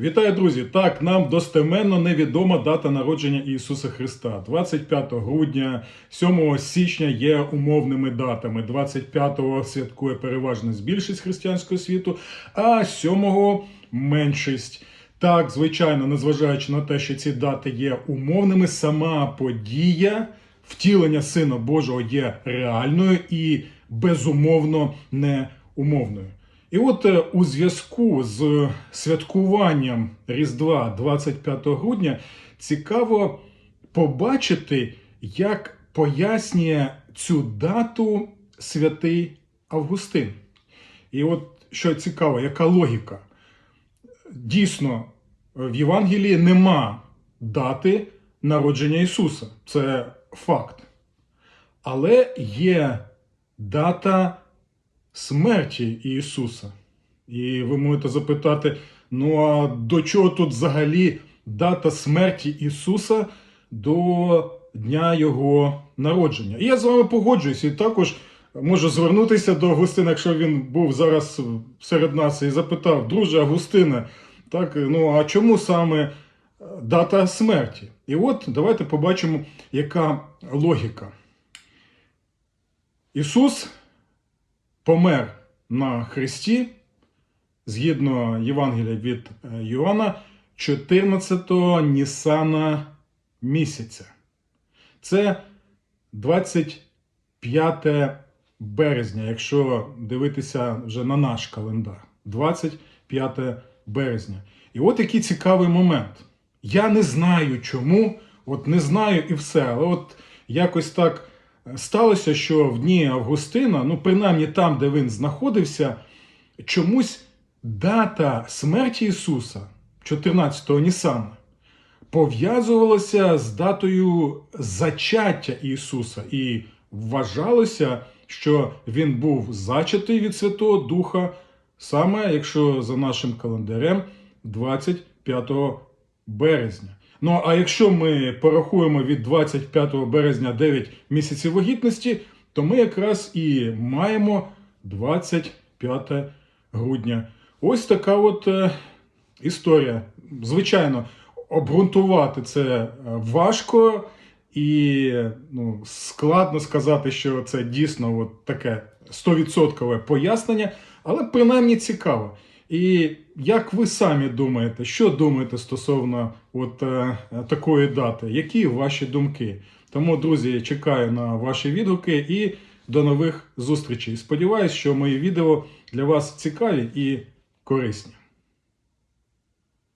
Вітаю, друзі! Так, нам достеменно невідома дата народження Ісуса Христа. 25 грудня, 7 січня є умовними датами. 25-го святкує переважно більшість християнського світу, а 7-го меншість. Так, звичайно, незважаючи на те, що ці дати є умовними, сама подія втілення Сина Божого є реальною і безумовно не умовною. І от е, у зв'язку з святкуванням Різдва 25 грудня цікаво побачити, як пояснює цю дату святий Августин. І от що цікаво, яка логіка? Дійсно, в Євангелії нема дати народження Ісуса. Це факт. Але є дата смерті Ісуса. І ви можете запитати: ну а до чого тут взагалі дата смерті Ісуса до дня Його народження? І я з вами погоджуюсь, і також можу звернутися до Августина, якщо він був зараз серед нас, і запитав, друже Августине, так, ну а чому саме дата смерті? І от давайте побачимо, яка логіка. Ісус помер на Христі, згідно Євангелія від е, Йоанна, 14-го Нісана місяця. Це 25 березня, якщо дивитися вже на наш календар. 25 березня. І от який цікавий момент. Я не знаю чому, от не знаю і все, але от якось так сталося, що в дні Августина, ну принаймні там, де він знаходився, чомусь дата смерті Ісуса, 14-го Нісана, пов'язувалася з датою зачаття Ісуса, і вважалося, що Він був зачатий від Святого Духа, саме якщо за нашим календарем 25 березня. Ну а якщо ми порахуємо від 25 березня 9 місяців вагітності, то ми якраз і маємо 25 грудня. Ось така от е, історія. Звичайно, обґрунтувати це е, важко і ну, складно сказати, що це дійсно от таке 100% пояснення, але принаймні цікаво. І як ви самі думаєте, що думаєте стосовно от е, такої дати? Які ваші думки? Тому, друзі, я чекаю на ваші відгуки і до нових зустрічей. Сподіваюсь, що мої відео для вас цікаві і корисні.